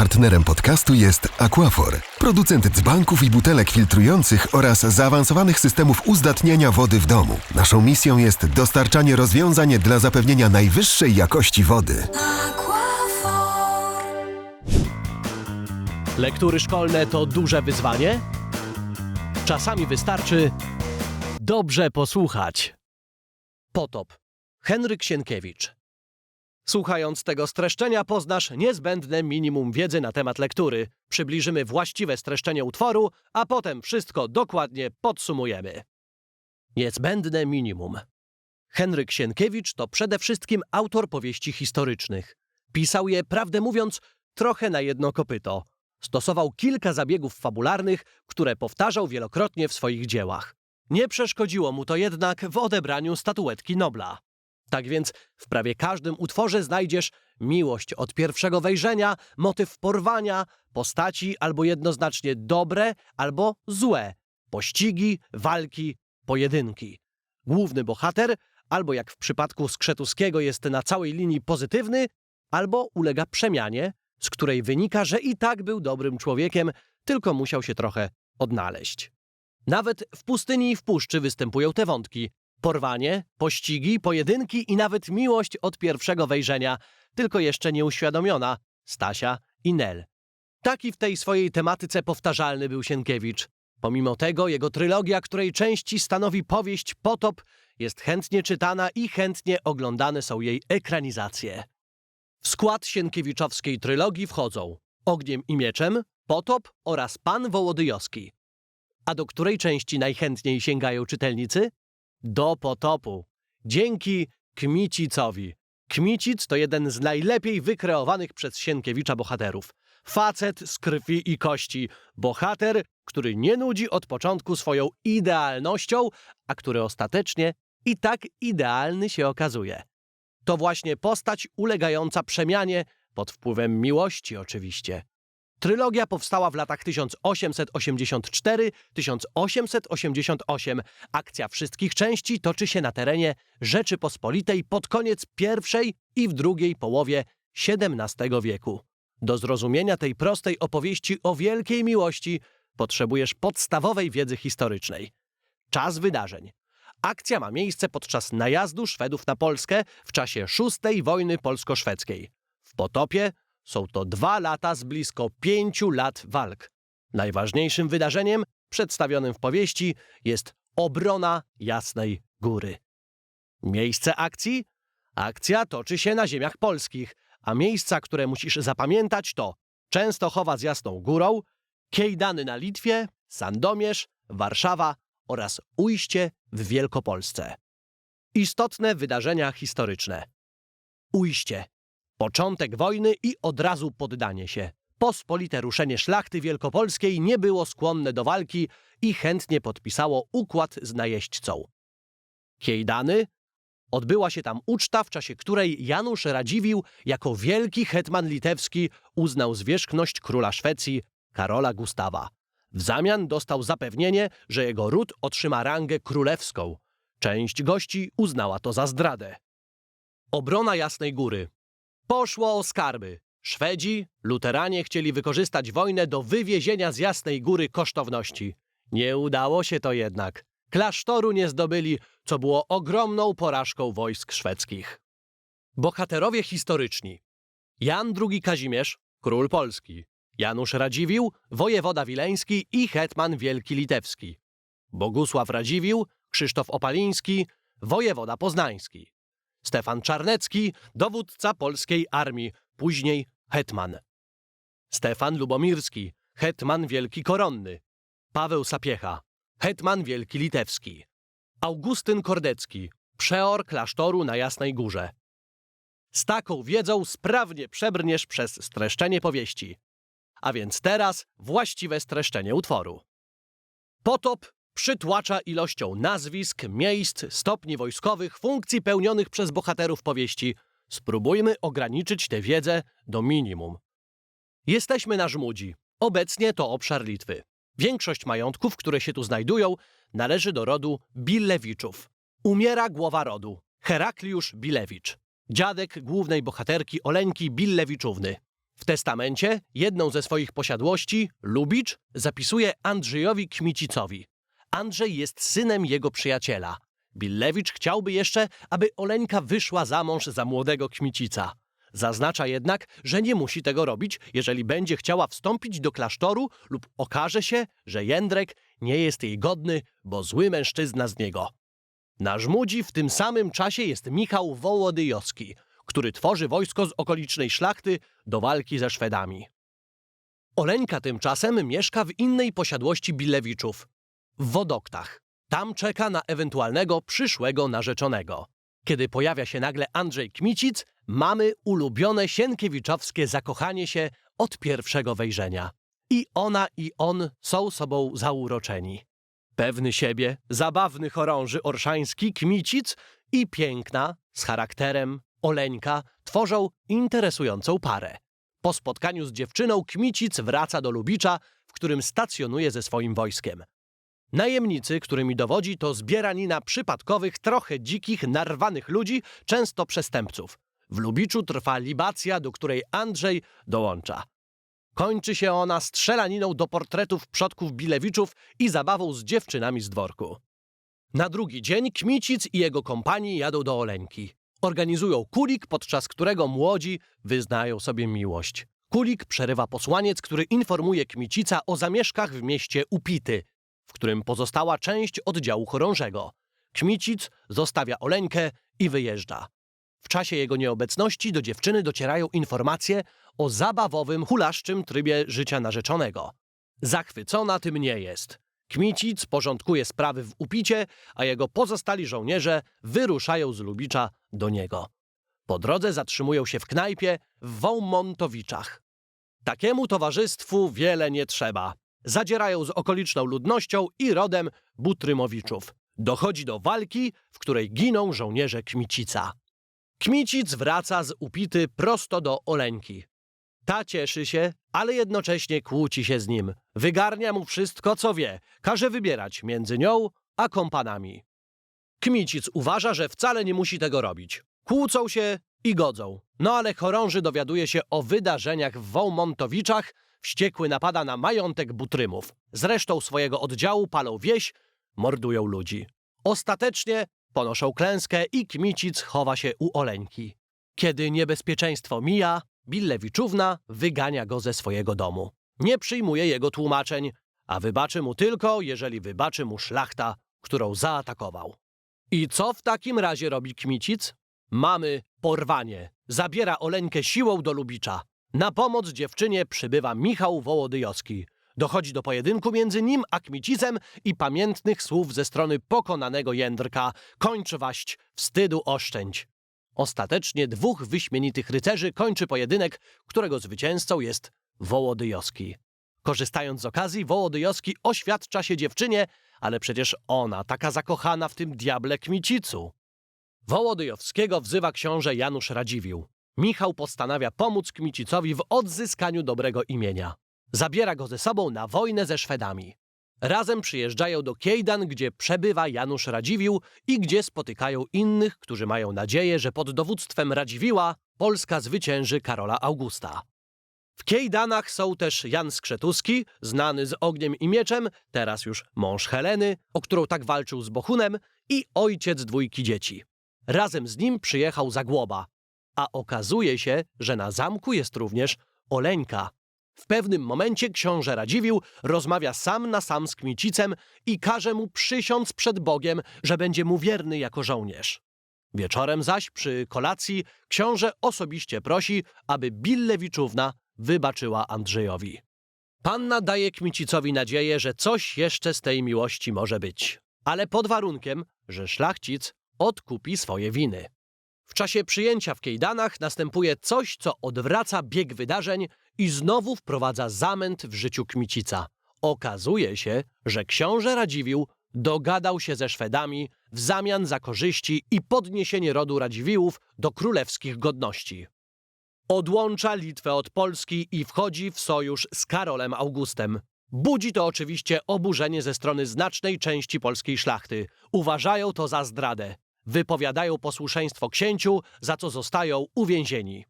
Partnerem podcastu jest Aquafor, producent dzbanków i butelek filtrujących oraz zaawansowanych systemów uzdatniania wody w domu. Naszą misją jest dostarczanie rozwiązań dla zapewnienia najwyższej jakości wody. Aquafor. Lektury szkolne to duże wyzwanie? Czasami wystarczy dobrze posłuchać. Potop. Henryk Sienkiewicz. Słuchając tego streszczenia poznasz niezbędne minimum wiedzy na temat lektury. Przybliżymy właściwe streszczenie utworu, a potem wszystko dokładnie podsumujemy. Niezbędne minimum. Henryk Sienkiewicz to przede wszystkim autor powieści historycznych. Pisał je, prawdę mówiąc, trochę na jedno kopyto. Stosował kilka zabiegów fabularnych, które powtarzał wielokrotnie w swoich dziełach. Nie przeszkodziło mu to jednak w odebraniu statuetki Nobla. Tak więc w prawie każdym utworze znajdziesz miłość od pierwszego wejrzenia, motyw porwania, postaci albo jednoznacznie dobre, albo złe, pościgi, walki, pojedynki. Główny bohater, albo jak w przypadku Skrzetuskiego jest na całej linii pozytywny, albo ulega przemianie, z której wynika, że i tak był dobrym człowiekiem, tylko musiał się trochę odnaleźć. Nawet w pustyni i w puszczy występują te wątki. Porwanie, pościgi, pojedynki i nawet miłość od pierwszego wejrzenia, tylko jeszcze nieuświadomiona, Stasia i Nel. Taki w tej swojej tematyce powtarzalny był Sienkiewicz. Pomimo tego jego trylogia, której części stanowi powieść Potop, jest chętnie czytana i chętnie oglądane są jej ekranizacje. W skład Sienkiewiczowskiej trylogii wchodzą Ogniem i Mieczem, Potop oraz Pan Wołodyjowski. A do której części najchętniej sięgają czytelnicy? Do Potopu. Dzięki Kmicicowi. Kmicic to jeden z najlepiej wykreowanych przez Sienkiewicza bohaterów. Facet z krwi i kości. Bohater, który nie nudzi od początku swoją idealnością, a który ostatecznie i tak idealny się okazuje. To właśnie postać ulegająca przemianie, pod wpływem miłości oczywiście. Trylogia powstała w latach 1884-1888. Akcja wszystkich części toczy się na terenie Rzeczypospolitej pod koniec pierwszej i w drugiej połowie XVII wieku. Do zrozumienia tej prostej opowieści o wielkiej miłości potrzebujesz podstawowej wiedzy historycznej. Czas wydarzeń. Akcja ma miejsce podczas najazdu Szwedów na Polskę w czasie szóstej wojny polsko-szwedzkiej. W Potopie są to dwa lata z blisko pięciu lat walk. Najważniejszym wydarzeniem przedstawionym w powieści jest obrona Jasnej Góry. Miejsce akcji? Akcja toczy się na ziemiach polskich, a miejsca, które musisz zapamiętać to Częstochowa z Jasną Górą, Kiejdany na Litwie, Sandomierz, Warszawa oraz Ujście w Wielkopolsce. Istotne wydarzenia historyczne. Ujście. Początek wojny i od razu poddanie się. Pospolite ruszenie szlachty wielkopolskiej nie było skłonne do walki i chętnie podpisało układ z najeźdźcą. Kiejdany. Odbyła się tam uczta, w czasie której Janusz Radziwiłł jako wielki hetman litewski uznał zwierzchność króla Szwecji Karola Gustawa. W zamian dostał zapewnienie, że jego ród otrzyma rangę królewską. Część gości uznała to za zdradę. Obrona Jasnej Góry. Poszło o skarby. Szwedzi, luteranie chcieli wykorzystać wojnę do wywiezienia z Jasnej Góry kosztowności. Nie udało się to jednak. Klasztoru nie zdobyli, co było ogromną porażką wojsk szwedzkich. Bohaterowie historyczni. Jan II Kazimierz, król Polski. Janusz Radziwiłł, wojewoda wileński i hetman wielki litewski. Bogusław Radziwiłł, Krzysztof Opaliński, wojewoda poznański. Stefan Czarnecki, dowódca polskiej armii, później hetman. Stefan Lubomirski, hetman wielki koronny. Paweł Sapiecha, hetman wielki litewski. Augustyn Kordecki, przeor klasztoru na Jasnej Górze. Z taką wiedzą sprawnie przebrniesz przez streszczenie powieści. A więc teraz właściwe streszczenie utworu. Potop przytłacza ilością nazwisk, miejsc, stopni wojskowych, funkcji pełnionych przez bohaterów powieści. Spróbujmy ograniczyć tę wiedzę do minimum. Jesteśmy na Żmudzi. Obecnie to obszar Litwy. Większość majątków, które się tu znajdują, należy do rodu Billewiczów. Umiera głowa rodu, Herakliusz Bilewicz, dziadek głównej bohaterki Oleńki Billewiczówny. W testamencie jedną ze swoich posiadłości, Lubicz, zapisuje Andrzejowi Kmicicowi. Andrzej jest synem jego przyjaciela. Billewicz chciałby jeszcze, aby Oleńka wyszła za mąż za młodego Kmicica. Zaznacza jednak, że nie musi tego robić, jeżeli będzie chciała wstąpić do klasztoru lub okaże się, że Jędrek nie jest jej godny, bo zły mężczyzna z niego. Na Żmudzi w tym samym czasie jest Michał Wołodyjowski, który tworzy wojsko z okolicznej szlachty do walki ze Szwedami. Oleńka tymczasem mieszka w innej posiadłości Bilewiczów, w Wodoktach. Tam czeka na ewentualnego przyszłego narzeczonego. Kiedy pojawia się nagle Andrzej Kmicic, mamy ulubione sienkiewiczowskie zakochanie się od pierwszego wejrzenia. I ona i on są sobą zauroczeni. Pewny siebie, zabawny chorąży orszański Kmicic i piękna, z charakterem, Oleńka tworzą interesującą parę. Po spotkaniu z dziewczyną Kmicic wraca do Lubicza, w którym stacjonuje ze swoim wojskiem. Najemnicy, którymi dowodzi, to zbieranina przypadkowych, trochę dzikich, narwanych ludzi, często przestępców. W Lubiczu trwa libacja, do której Andrzej dołącza. Kończy się ona strzelaniną do portretów przodków Bilewiczów i zabawą z dziewczynami z dworku. Na drugi dzień Kmicic i jego kompanii jadą do Oleńki. Organizują kulik, podczas którego młodzi wyznają sobie miłość. Kulik przerywa posłaniec, który informuje Kmicica o zamieszkach w mieście Upity, w którym pozostała część oddziału chorążego. Kmicic zostawia Oleńkę i wyjeżdża. W czasie jego nieobecności do dziewczyny docierają informacje o zabawowym, hulaszczym trybie życia narzeczonego. Zachwycona tym nie jest. Kmicic porządkuje sprawy w Upicie, a jego pozostali żołnierze wyruszają z Lubicza do niego. Po drodze zatrzymują się w knajpie w Wołmontowiczach. Takiemu towarzystwu wiele nie trzeba. Zadzierają z okoliczną ludnością i rodem Butrymowiczów. Dochodzi do walki, w której giną żołnierze Kmicica. Kmicic wraca z upity prosto do Oleńki. Ta cieszy się, ale jednocześnie kłóci się z nim. Wygarnia mu wszystko, co wie. Każe wybierać między nią a kompanami. Kmicic uważa, że wcale nie musi tego robić. Kłócą się i godzą. No ale chorąży dowiaduje się o wydarzeniach w Wołmontowiczach. Wściekły napada na majątek Butrymów. Zresztą swojego oddziału palą wieś, mordują ludzi. Ostatecznie ponoszą klęskę i Kmicic chowa się u Oleńki. Kiedy niebezpieczeństwo mija, Billewiczówna wygania go ze swojego domu. Nie przyjmuje jego tłumaczeń, a wybaczy mu tylko, jeżeli wybaczy mu szlachta, którą zaatakował. I co w takim razie robi Kmicic? Mamy porwanie. Zabiera Oleńkę siłą do Lubicza. Na pomoc dziewczynie przybywa Michał Wołodyjowski. Dochodzi do pojedynku między nim a Kmicicem i pamiętnych słów ze strony pokonanego Jędrka. Kończ waść, wstydu oszczędź. Ostatecznie dwóch wyśmienitych rycerzy kończy pojedynek, którego zwycięzcą jest Wołodyjowski. Korzystając z okazji, Wołodyjowski oświadcza się dziewczynie, ale przecież ona taka zakochana w tym diable Kmicicu. Wołodyjowskiego wzywa książę Janusz Radziwiłł. Michał postanawia pomóc Kmicicowi w odzyskaniu dobrego imienia. Zabiera go ze sobą na wojnę ze Szwedami. Razem przyjeżdżają do Kiejdan, gdzie przebywa Janusz Radziwiłł i gdzie spotykają innych, którzy mają nadzieję, że pod dowództwem Radziwiła Polska zwycięży Karola Augusta. W Kiejdanach są też Jan Skrzetuski, znany z ogniem i mieczem, teraz już mąż Heleny, o którą tak walczył z Bohunem, i ojciec dwójki dzieci. Razem z nim przyjechał Zagłoba, a okazuje się, że na zamku jest również Oleńka. W pewnym momencie książę Radziwiłł rozmawia sam na sam z Kmicicem i każe mu przysiąc przed Bogiem, że będzie mu wierny jako żołnierz. Wieczorem zaś przy kolacji książę osobiście prosi, aby Billewiczówna wybaczyła Andrzejowi. Panna daje Kmicicowi nadzieję, że coś jeszcze z tej miłości może być, ale pod warunkiem, że szlachcic odkupi swoje winy. W czasie przyjęcia w Kejdanach następuje coś, co odwraca bieg wydarzeń i znowu wprowadza zamęt w życiu Kmicica. Okazuje się, że książę Radziwiłł dogadał się ze Szwedami w zamian za korzyści i podniesienie rodu Radziwiłłów do królewskich godności. Odłącza Litwę od Polski i wchodzi w sojusz z Karolem Augustem. Budzi to oczywiście oburzenie ze strony znacznej części polskiej szlachty. Uważają to za zdradę. Wypowiadają posłuszeństwo księciu, za co zostają uwięzieni.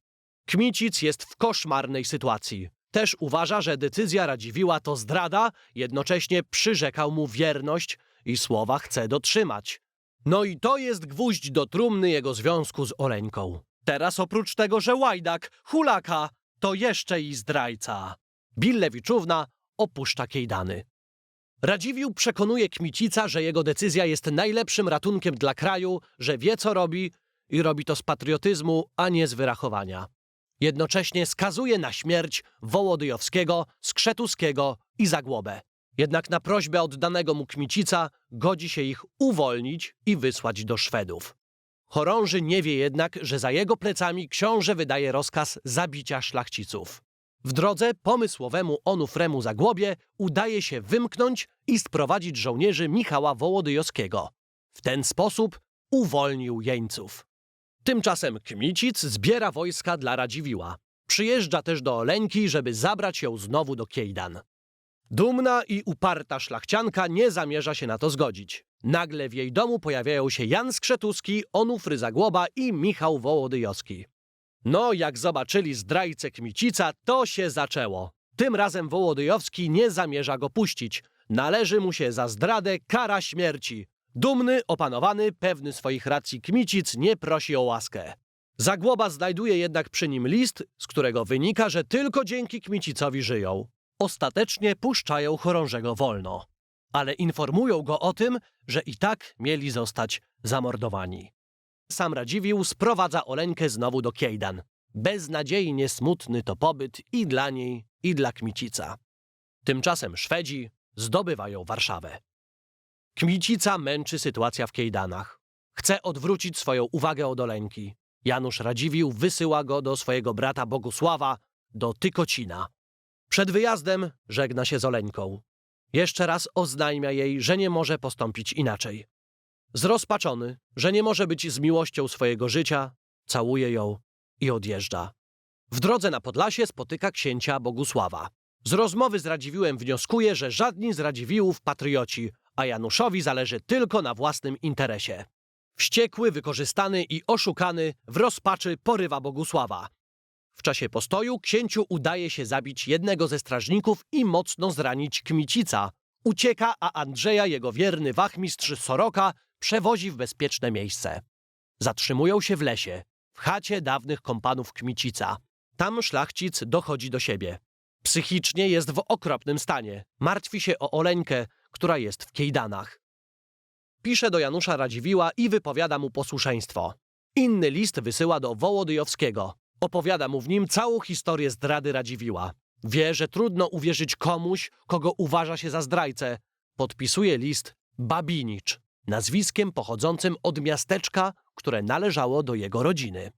Kmicic jest w koszmarnej sytuacji. Też uważa, że decyzja Radziwiła to zdrada, jednocześnie przyrzekał mu wierność i słowa chce dotrzymać. No i to jest gwóźdź do trumny jego związku z Oleńką. Teraz oprócz tego, że łajdak, hulaka, to jeszcze i zdrajca. Billewiczówna opuszcza Kejdany. Radziwiłł przekonuje Kmicica, że jego decyzja jest najlepszym ratunkiem dla kraju, że wie co robi i robi to z patriotyzmu, a nie z wyrachowania. Jednocześnie skazuje na śmierć Wołodyjowskiego, Skrzetuskiego i Zagłobę. Jednak na prośbę oddanego mu Kmicica godzi się ich uwolnić i wysłać do Szwedów. Chorąży nie wie jednak, że za jego plecami książę wydaje rozkaz zabicia szlachciców. W drodze pomysłowemu Onufremu Zagłobie udaje się wymknąć i sprowadzić żołnierzy Michała Wołodyjowskiego. W ten sposób uwolnił jeńców. Tymczasem Kmicic zbiera wojska dla Radziwiła. Przyjeżdża też do Oleńki, żeby zabrać ją znowu do Kiejdan. Dumna i uparta szlachcianka nie zamierza się na to zgodzić. Nagle w jej domu pojawiają się Jan Skrzetuski, Onufry Zagłoba i Michał Wołodyjowski. No, jak zobaczyli zdrajcę Kmicica, to się zaczęło. Tym razem Wołodyjowski nie zamierza go puścić. Należy mu się za zdradę kara śmierci. Dumny, opanowany, pewny swoich racji Kmicic nie prosi o łaskę. Zagłoba znajduje jednak przy nim list, z którego wynika, że tylko dzięki Kmicicowi żyją. Ostatecznie puszczają chorążego wolno. Ale informują go o tym, że i tak mieli zostać zamordowani. Sam Radziwiłł sprowadza Oleńkę znowu do Kiejdan. Beznadziejnie smutny to pobyt i dla niej, i dla Kmicica. Tymczasem Szwedzi zdobywają Warszawę. Kmicica męczy sytuacja w Kiejdanach. Chce odwrócić swoją uwagę od Oleńki. Janusz Radziwiłł wysyła go do swojego brata Bogusława, do Tykocina. Przed wyjazdem żegna się z Oleńką. Jeszcze raz oznajmia jej, że nie może postąpić inaczej. Zrozpaczony, że nie może być z miłością swojego życia, całuje ją i odjeżdża. W drodze na Podlasie spotyka księcia Bogusława. Z rozmowy z Radziwiłem wnioskuje, że żadni z Radziwiłłów patrioci, a Januszowi zależy tylko na własnym interesie. Wściekły, wykorzystany i oszukany w rozpaczy porywa Bogusława. W czasie postoju księciu udaje się zabić jednego ze strażników i mocno zranić Kmicica. Ucieka, a Andrzeja, jego wierny wachmistrz Soroka, przewozi w bezpieczne miejsce. Zatrzymują się w lesie, w chacie dawnych kompanów Kmicica. Tam szlachcic dochodzi do siebie. Psychicznie jest w okropnym stanie. Martwi się o Oleńkę, która jest w Kiejdanach. Pisze do Janusza Radziwiła i wypowiada mu posłuszeństwo. Inny list wysyła do Wołodyjowskiego. Opowiada mu w nim całą historię zdrady Radziwiła. Wie, że trudno uwierzyć komuś, kogo uważa się za zdrajcę. Podpisuje list Babinicz, nazwiskiem pochodzącym od miasteczka, które należało do jego rodziny.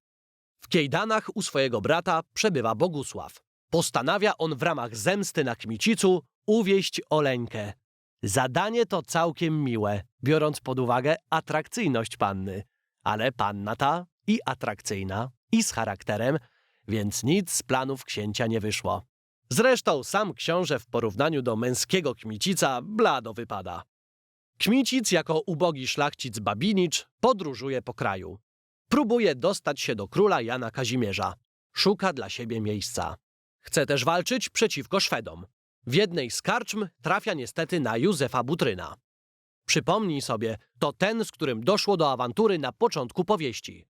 W Kiejdanach u swojego brata przebywa Bogusław. Postanawia on w ramach zemsty na Kmicicu uwieść Oleńkę. Zadanie to całkiem miłe, biorąc pod uwagę atrakcyjność panny. Ale panna ta i atrakcyjna, i z charakterem, więc nic z planów księcia nie wyszło. Zresztą sam książę w porównaniu do męskiego Kmicica blado wypada. Kmicic jako ubogi szlachcic Babinicz podróżuje po kraju. Próbuje dostać się do króla Jana Kazimierza. Szuka dla siebie miejsca. Chce też walczyć przeciwko Szwedom. W jednej z karczm trafia niestety na Józefa Butryna. Przypomnij sobie, to ten, z którym doszło do awantury na początku powieści.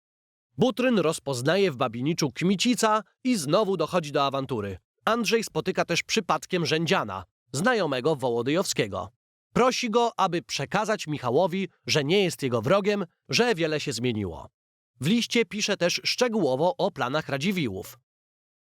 Butryn rozpoznaje w Babiniczu Kmicica i znowu dochodzi do awantury. Andrzej spotyka też przypadkiem Rzędziana, znajomego Wołodyjowskiego. Prosi go, aby przekazać Michałowi, że nie jest jego wrogiem, że wiele się zmieniło. W liście pisze też szczegółowo o planach Radziwiłłów.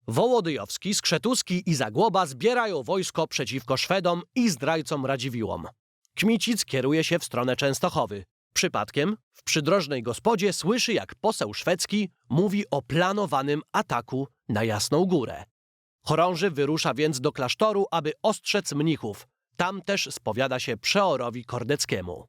Wołodyjowski, Skrzetuski i Zagłoba zbierają wojsko przeciwko Szwedom i zdrajcom Radziwiłłom. Kmicic kieruje się w stronę Częstochowy. Przypadkiem w przydrożnej gospodzie słyszy, jak poseł szwedzki mówi o planowanym ataku na Jasną Górę. Chorąży wyrusza więc do klasztoru, aby ostrzec mnichów. Tam też spowiada się przeorowi kordeckiemu.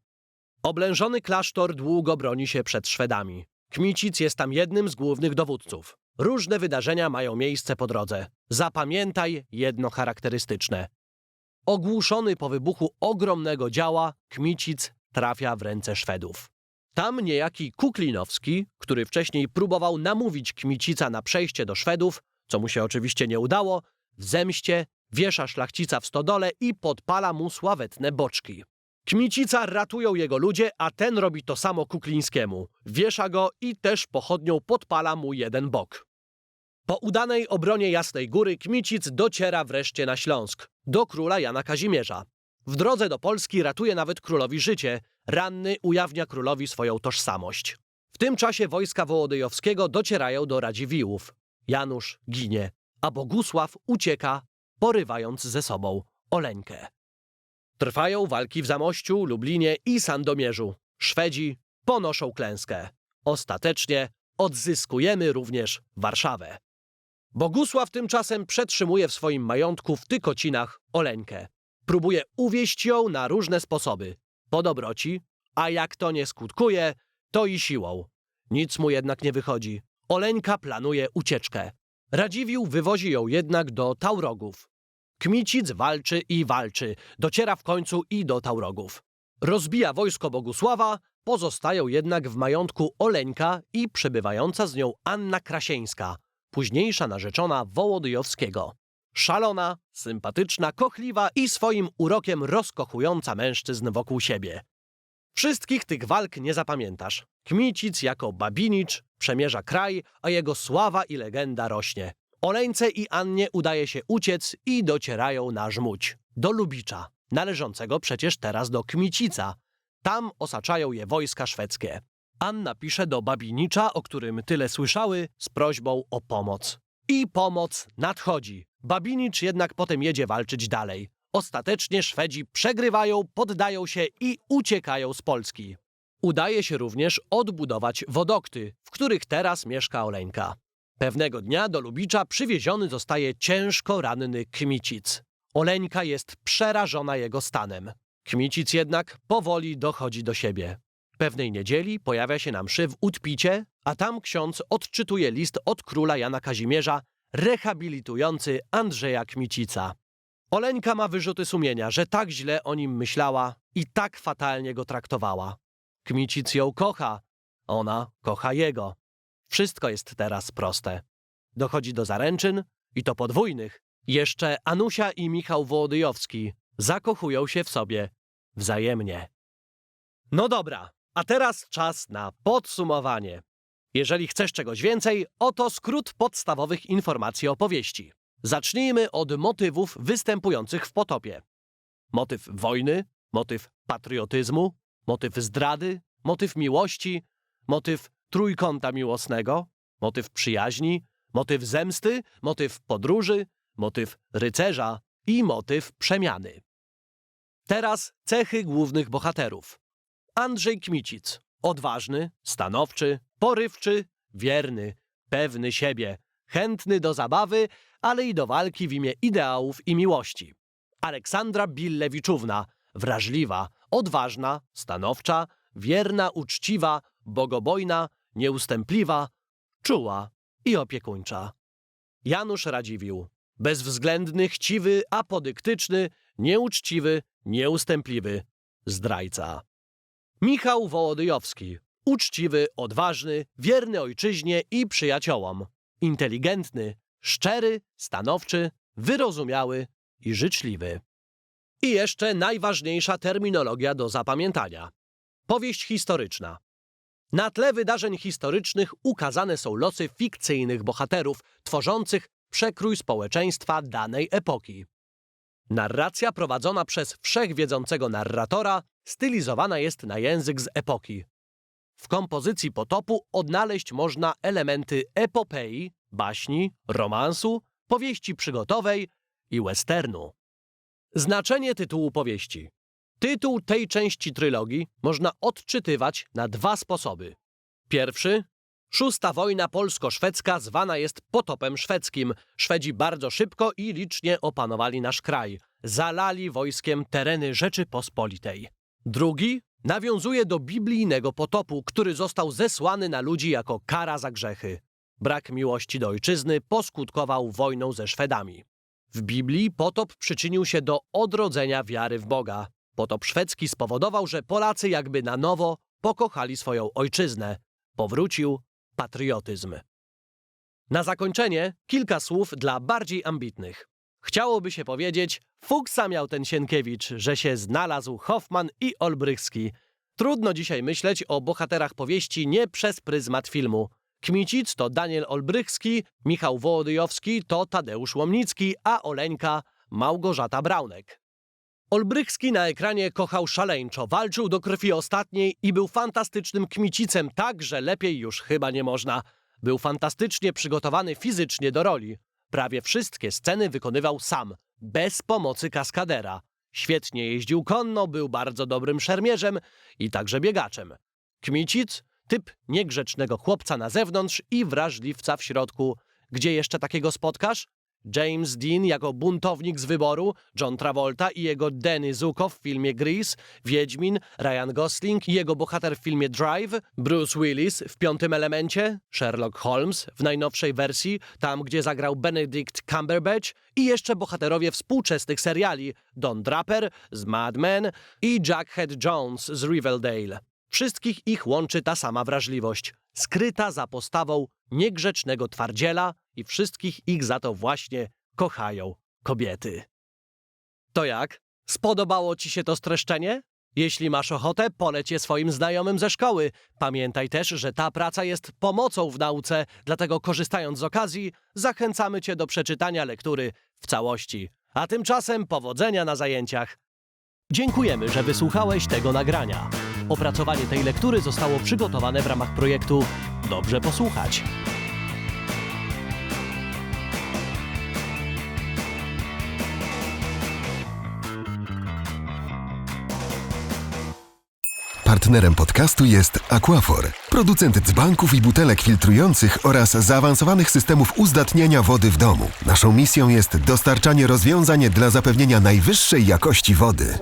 Oblężony klasztor długo broni się przed Szwedami. Kmicic jest tam jednym z głównych dowódców. Różne wydarzenia mają miejsce po drodze. Zapamiętaj jedno charakterystyczne. Ogłuszony po wybuchu ogromnego działa, Kmicic trafia w ręce Szwedów. Tam niejaki Kuklinowski, który wcześniej próbował namówić Kmicica na przejście do Szwedów, co mu się oczywiście nie udało, w zemście wiesza szlachcica w stodole i podpala mu sławetne boczki. Kmicica ratują jego ludzie, a ten robi to samo Kuklińskiemu. Wiesza go i też pochodnią podpala mu jeden bok. Po udanej obronie Jasnej Góry Kmicic dociera wreszcie na Śląsk, do króla Jana Kazimierza. W drodze do Polski ratuje nawet królowi życie, ranny ujawnia królowi swoją tożsamość. W tym czasie wojska Wołodyjowskiego docierają do Radziwiłłów. Janusz ginie, a Bogusław ucieka, porywając ze sobą Oleńkę. Trwają walki w Zamościu, Lublinie i Sandomierzu. Szwedzi ponoszą klęskę. Ostatecznie odzyskujemy również Warszawę. Bogusław tymczasem przetrzymuje w swoim majątku w Tykocinach Oleńkę. Próbuje uwieść ją na różne sposoby. Po dobroci, a jak to nie skutkuje, to i siłą. Nic mu jednak nie wychodzi. Oleńka planuje ucieczkę. Radziwiłł wywozi ją jednak do Taurogów. Kmicic walczy i walczy, dociera w końcu i do Taurogów. Rozbija wojsko Bogusława, pozostają jednak w majątku Oleńka i przebywająca z nią Anna Krasieńska, późniejsza narzeczona Wołodyjowskiego. Szalona, sympatyczna, kochliwa i swoim urokiem rozkochująca mężczyzn wokół siebie. Wszystkich tych walk nie zapamiętasz. Kmicic jako Babinicz przemierza kraj, a jego sława i legenda rośnie. Oleńce i Annie udaje się uciec i docierają na Żmudź, do Lubicza, należącego przecież teraz do Kmicica. Tam osaczają je wojska szwedzkie. Anna pisze do Babinicza, o którym tyle słyszały, z prośbą o pomoc. I pomoc nadchodzi. Babinicz jednak potem jedzie walczyć dalej. Ostatecznie Szwedzi przegrywają, poddają się i uciekają z Polski. Udaje się również odbudować wodokty, w których teraz mieszka Oleńka. Pewnego dnia do Lubicza przywieziony zostaje ciężko ranny Kmicic. Oleńka jest przerażona jego stanem. Kmicic jednak powoli dochodzi do siebie. Pewnej niedzieli pojawia się na mszy w Utpicie, a tam ksiądz odczytuje list od króla Jana Kazimierza rehabilitujący Andrzeja Kmicica. Oleńka ma wyrzuty sumienia, że tak źle o nim myślała i tak fatalnie go traktowała. Kmicic ją kocha, ona kocha jego. Wszystko jest teraz proste. Dochodzi do zaręczyn i to podwójnych. Jeszcze Anusia i Michał Wołodyjowski zakochują się w sobie wzajemnie. No dobra, a teraz czas na podsumowanie. Jeżeli chcesz czegoś więcej, oto skrót podstawowych informacji opowieści. Zacznijmy od motywów występujących w potopie. Motyw wojny, motyw patriotyzmu, motyw zdrady, motyw miłości, motyw trójkąta miłosnego, motyw przyjaźni, motyw zemsty, motyw podróży, motyw rycerza i motyw przemiany. Teraz cechy głównych bohaterów. Andrzej Kmicic. Odważny, stanowczy, porywczy, wierny, pewny siebie, chętny do zabawy, ale i do walki w imię ideałów i miłości. Aleksandra Billewiczówna. Wrażliwa, odważna, stanowcza, wierna, uczciwa, bogobojna, nieustępliwa, czuła i opiekuńcza. Janusz Radziwiłł. Bezwzględny, chciwy, apodyktyczny, nieuczciwy, nieustępliwy, zdrajca. Michał Wołodyjowski. Uczciwy, odważny, wierny ojczyźnie i przyjaciołom. Inteligentny, szczery, stanowczy, wyrozumiały i życzliwy. I jeszcze najważniejsza terminologia do zapamiętania. Powieść historyczna. Na tle wydarzeń historycznych ukazane są losy fikcyjnych bohaterów, tworzących przekrój społeczeństwa danej epoki. Narracja prowadzona przez wszechwiedzącego narratora stylizowana jest na język z epoki. W kompozycji potopu odnaleźć można elementy epopei, baśni, romansu, powieści przygotowej i westernu. Znaczenie tytułu powieści. Tytuł tej części trylogii można odczytywać na dwa sposoby. Pierwszy. Szósta wojna polsko-szwedzka zwana jest potopem szwedzkim. Szwedzi bardzo szybko i licznie opanowali nasz kraj. Zalali wojskiem tereny Rzeczypospolitej. Drugi nawiązuje do biblijnego potopu, który został zesłany na ludzi jako kara za grzechy. Brak miłości do ojczyzny poskutkował wojną ze Szwedami. W Biblii potop przyczynił się do odrodzenia wiary w Boga. Potop szwedzki spowodował, że Polacy jakby na nowo pokochali swoją ojczyznę. Powrócił patriotyzm. Na zakończenie kilka słów dla bardziej ambitnych. Chciałoby się powiedzieć, fuksa miał ten Sienkiewicz, że się znalazł Hoffman i Olbrychski. Trudno dzisiaj myśleć o bohaterach powieści nie przez pryzmat filmu. Kmicic to Daniel Olbrychski, Michał Wołodyjowski to Tadeusz Łomnicki, a Oleńka Małgorzata Braunek. Olbrychski na ekranie kochał szaleńczo, walczył do krwi ostatniej i był fantastycznym kmicicem tak, że lepiej już chyba nie można. Był fantastycznie przygotowany fizycznie do roli. Prawie wszystkie sceny wykonywał sam, bez pomocy kaskadera. Świetnie jeździł konno, był bardzo dobrym szermierzem i także biegaczem. Kmicic typ niegrzecznego chłopca na zewnątrz i wrażliwca w środku. Gdzie jeszcze takiego spotkasz? James Dean jako buntownik z wyboru, John Travolta i jego Danny Zuko w filmie Grease, Wiedźmin, Ryan Gosling i jego bohater w filmie Drive, Bruce Willis w piątym elemencie, Sherlock Holmes w najnowszej wersji, tam gdzie zagrał Benedict Cumberbatch i jeszcze bohaterowie współczesnych seriali Don Draper z Mad Men i Jackhead Jones z Riverdale. Wszystkich ich łączy ta sama wrażliwość, skryta za postawą niegrzecznego twardziela i wszystkich ich za to właśnie kochają kobiety. To jak? Spodobało ci się to streszczenie? Jeśli masz ochotę, poleć je swoim znajomym ze szkoły. Pamiętaj też, że ta praca jest pomocą w nauce, dlatego korzystając z okazji, zachęcamy cię do przeczytania lektury w całości. A tymczasem powodzenia na zajęciach. Dziękujemy, że wysłuchałeś tego nagrania. Opracowanie tej lektury zostało przygotowane w ramach projektu Dobrze posłuchać. Partnerem podcastu jest Aquafor, producent dzbanków i butelek filtrujących oraz zaawansowanych systemów uzdatniania wody w domu. Naszą misją jest dostarczanie rozwiązań dla zapewnienia najwyższej jakości wody.